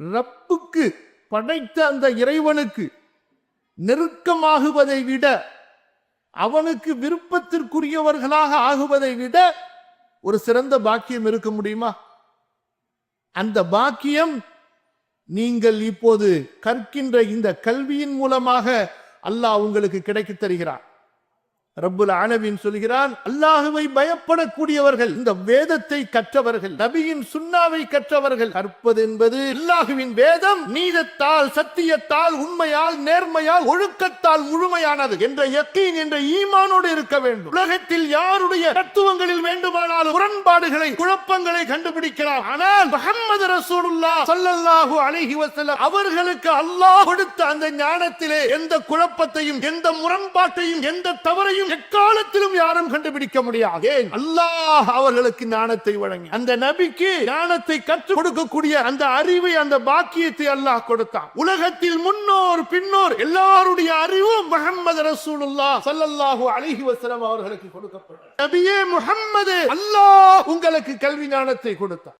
ரப்புக்கு படைத்த அந்த இறைவனுக்கு நெருக்கமாகுவதை விட அவனுக்கு விருப்பத்திற்குரியவர்களாக ஆகுவதை விட ஒரு சிறந்த பாக்கியம் இருக்க முடியுமா? அந்த பாக்கியம் நீங்கள் இப்போது கற்கின்ற இந்த கல்வியின் மூலமாக அல்லாஹ் உங்களுக்கு கிடைக்கத் தருகிறார் ரப்புல் ஆலமீன் சொல்கிறான் அல்லாஹுவை பயப்படக்கூடியவர்கள் இந்த வேதத்தை கற்றவர்கள் நபியின் சுன்னாவை கற்றவர்கள் கற்பது என்பது அல்லாஹுவின் வேதம். நீதத்தால் சத்தியத்தால் உண்மையால் நேர்மையால் ஒழுக்கத்தால் முழுமையானது என்ற யக்கீன் என்ற ஈமானோடு இருக்க வேண்டும். உலகத்தில் யாருடைய தத்துவங்களில் வேண்டுமானாலும் முரண்பாடுகளை குழப்பங்களை கண்டுபிடிக்கலாம். ஆனால் முஹம்மது ரசூலுல்லா சொல்லல்லாஹு அலைஹி வசல்ல அவர்களுக்கு அல்லாஹ் கொடுத்த அந்த ஞானத்திலே எந்த குழப்பத்தையும் எந்த முரண்பாட்டையும் எந்த தவறையும் எக்காலத்திலும் யாரும் கண்டுபிடிக்க முடியாது. அல்லாஹ் அவர்களுக்கு ஞானத்தை வழங்கி அந்த நபிக்கு ஞானத்தை கற்றுக் கொடுக்கக்கூடிய அந்த அறிவை அந்த பாக்கியத்தை அல்லாஹ் கொடுத்தான். உலகத்தில் முன்னோர் பின்னோர் எல்லாருடைய அறிவும் முகமது ரசூலுல்லாஹ் சல்லல்லாஹு அலிஹி வசலம் அவர்களுக்கு கொடுக்கப்பட்டது. நபியே முகம்மது அல்லாஹ் உங்களுக்கு கல்வி ஞானத்தை கொடுத்தார்